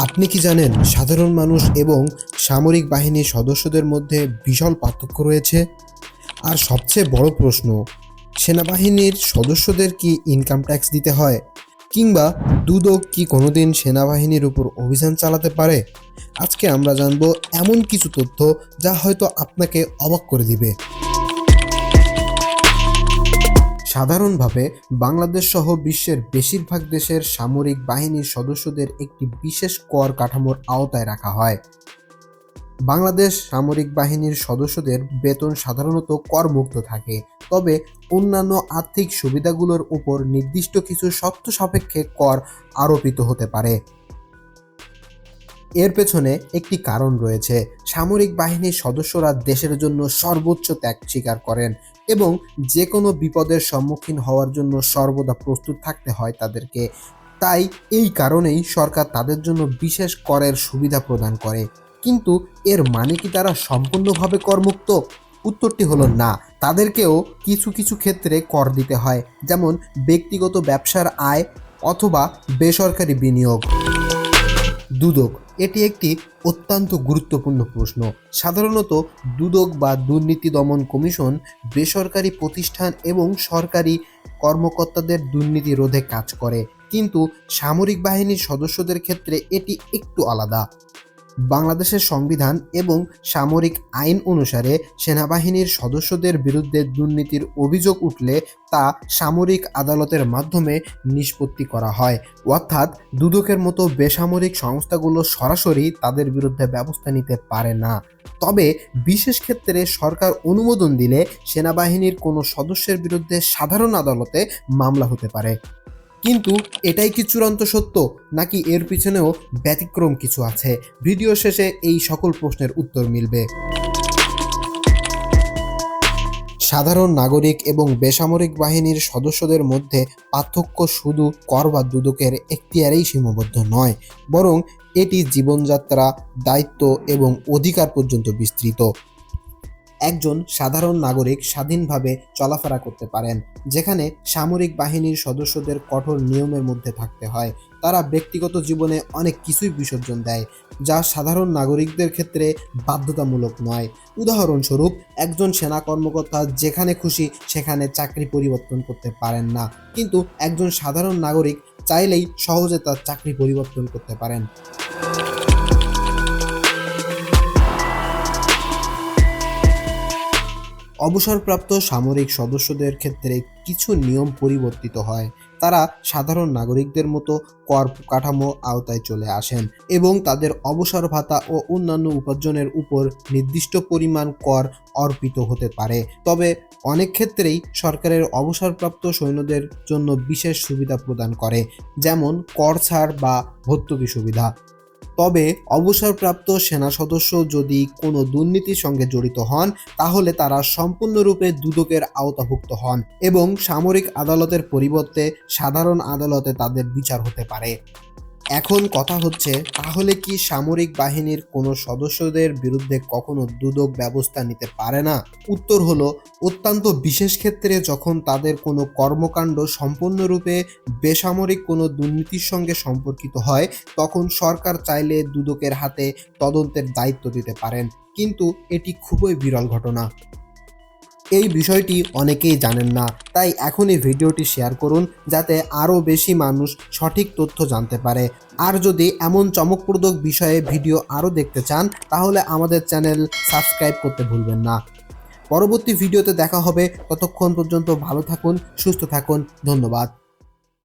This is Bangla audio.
আপনি কি জানেন সাধারণ মানুষ এবং সামরিক বাহিনীর সদস্যদের মধ্যে বিশাল পার্থক্য রয়েছে? আর সবচেয়ে বড় প্রশ্ন, সেনাবাহিনীর সদস্যদের কি ইনকাম ট্যাক্স দিতে হয়? কিংবা দুদক কি কোনোদিন সেনাবাহিনীর উপর অভিযান চালাতে পারে? আজকে আমরা জানব এমন কিছু তথ্য যা হয়তো আপনাকে অবাক করে দিবে। সাধারণভাবে বাংলাদেশ সহ বিশ্বের বেশিরভাগ দেশের সামরিক বাহিনীর সদস্যদের একটি বিশেষ কর কাঠামোর আওতায় রাখা হয়। বাংলাদেশ সামরিক বাহিনীর সদস্যদের বেতন সাধারণত করমুক্ত থাকে, তবে অন্যান্য আর্থিক সুবিধাগুলোর উপর নির্দিষ্ট কিছু শর্ত সাপেক্ষে কর আরোপিত হতে পারে। এর পেছনে একটি কারণ রয়েছে, সামরিক বাহিনীর সদস্যরা দেশের জন্য সর্বোচ্চ ত্যাগ স্বীকার করেন। এবং যে কোনো বিপদের সম্মুখীন হওয়ার জন্য সর্বদা প্রস্তুত থাকতে হয় তাদেরকে। তাই এই কারণেই সরকার তাদের জন্য বিশেষ করের সুবিধা প্রদান করে। কিন্তু এর মানে কি তারা সম্পূর্ণভাবে করমুক্ত? উত্তরটি হলো না। তাদেরকেও কিছু কিছু ক্ষেত্রে কর দিতে হয়। যেমন ব্যক্তিগত ব্যবসার আয় অথবা বেসরকারি বিনিয়োগ। দুদক। এটি একটি অত্যন্ত গুরুত্বপূর্ণ প্রশ্ন। সাধারণত দুদক বা দুর্নীতি দমন কমিশন বেসরকারি প্রতিষ্ঠান এবং সরকারি কর্মকর্তাদের দুর্নীতি রোধে কাজ করে। কিন্তু সামরিক বাহিনীর সদস্যদের ক্ষেত্রে এটি একটু আলাদা। বাংলাদেশের সংবিধান এবং সামরিক আইন অনুসারে সেনাবাহিনীর সদস্যদের বিরুদ্ধে দুর্নীতির অভিযোগ উঠলে তা সামরিক আদালতের মাধ্যমে নিষ্পত্তি করা হয়। অর্থাৎ দুদকের মতো বেসামরিক সংস্থাগুলো সরাসরি তাদের বিরুদ্ধে ব্যবস্থা নিতে পারে না। তবে বিশেষ ক্ষেত্রে সরকার অনুমোদন দিলে সেনাবাহিনীর কোনো সদস্যের বিরুদ্ধে সাধারণ আদালতে মামলা হতে পারে। কিন্তু এটাই কি চূড়ান্ত সত্য? নাকি এর পিছনেও ব্যতিক্রম কিছু আছে? ভিডিও শেষে এই সকল প্রশ্নের উত্তর মিলবে। সাধারণ নাগরিক এবং বেসামরিক বাহিনীর সদস্যদের মধ্যে পার্থক্য শুধু কর বা দুদকের এখতিয়ারেই সীমাবদ্ধ নয়, বরং এটি জীবনযাত্রা, দায়িত্ব এবং অধিকার পর্যন্ত বিস্তৃত। একজন সাধারণ নাগরিক স্বাধীনভাবে চলাফেরা করতে পারেন, যেখানে সামরিক বাহিনীর সদস্যদের কঠোর নিয়মের মধ্যে থাকতে হয়। তারা ব্যক্তিগত জীবনে অনেক কিছুই বিসর্জন দেয়, যা সাধারণ নাগরিকদের ক্ষেত্রে বাধ্যতামূলক নয়। উদাহরণস্বরূপ, একজন সেনা কর্মকর্তা যেখানে খুশি সেখানে চাকরি পরিবর্তন করতে পারেন না, কিন্তু একজন সাধারণ নাগরিক চাইলেই সহজে তার চাকরি পরিবর্তন করতে পারেন। অবসরপ্রাপ্ত সামরিক সদস্যদের ক্ষেত্রে কিছু নিয়ম পরিবর্তিত হয়। তারা সাধারণ নাগরিকদের মতো কর কাঠামো আওতায় চলে আসেন এবং তাদের অবসর ভাতা ও অন্যান্য উপার্জনের উপর নির্দিষ্ট পরিমাণ কর অর্পিত হতে পারে। তবে অনেক ক্ষেত্রেই সরকারের অবসরপ্রাপ্ত সৈন্যদের জন্য বিশেষ সুবিধা প্রদান করে, যেমন কর ছাড় বা ভর্তুকি সুবিধা। তবে অবসরপ্রাপ্ত সেনা সদস্য যদি কোনো দুর্নীতির সঙ্গে জড়িত হন, তাহলে তারা সম্পূর্ণরূপে দুদকের আওতাভুক্ত হন এবং সামরিক আদালতের পরিবর্তে সাধারণ আদালতে তাদের বিচার হতে পারে। এখন কথা হচ্ছে, তাহলে কি সামরিক বাহিনীর কোনো সদস্যদের বিরুদ্ধে কখনো দুদক ব্যবস্থা নিতে পারে না? উত্তর হলো, অত্যন্ত বিশেষ ক্ষেত্রে যখন তাদের কোনো কর্মকাণ্ড সম্পূর্ণরূপে বেসামরিক কোনো দুর্নীতির সঙ্গে সম্পর্কিত হয়, তখন সরকার চাইলে দুদকের হাতে তদন্তের দায়িত্ব দিতে পারেন। কিন্তু এটি খুবই বিরল ঘটনা। এই বিষয়টি অনেকেই জানেন না। তাই এখনই ভিডিওটি শেয়ার করুন যাতে আরও বেশি মানুষ সঠিক তথ্য জানতে পারে। আর যদি এমন চমকপ্রদ বিষয়ে ভিডিও আরও দেখতে চান, তাহলে আমাদের চ্যানেল সাবস্ক্রাইব করতে ভুলবেন না। পরবর্তী ভিডিওতে দেখা হবে। ততক্ষণ পর্যন্ত ভালো থাকুন, সুস্থ থাকুন। ধন্যবাদ।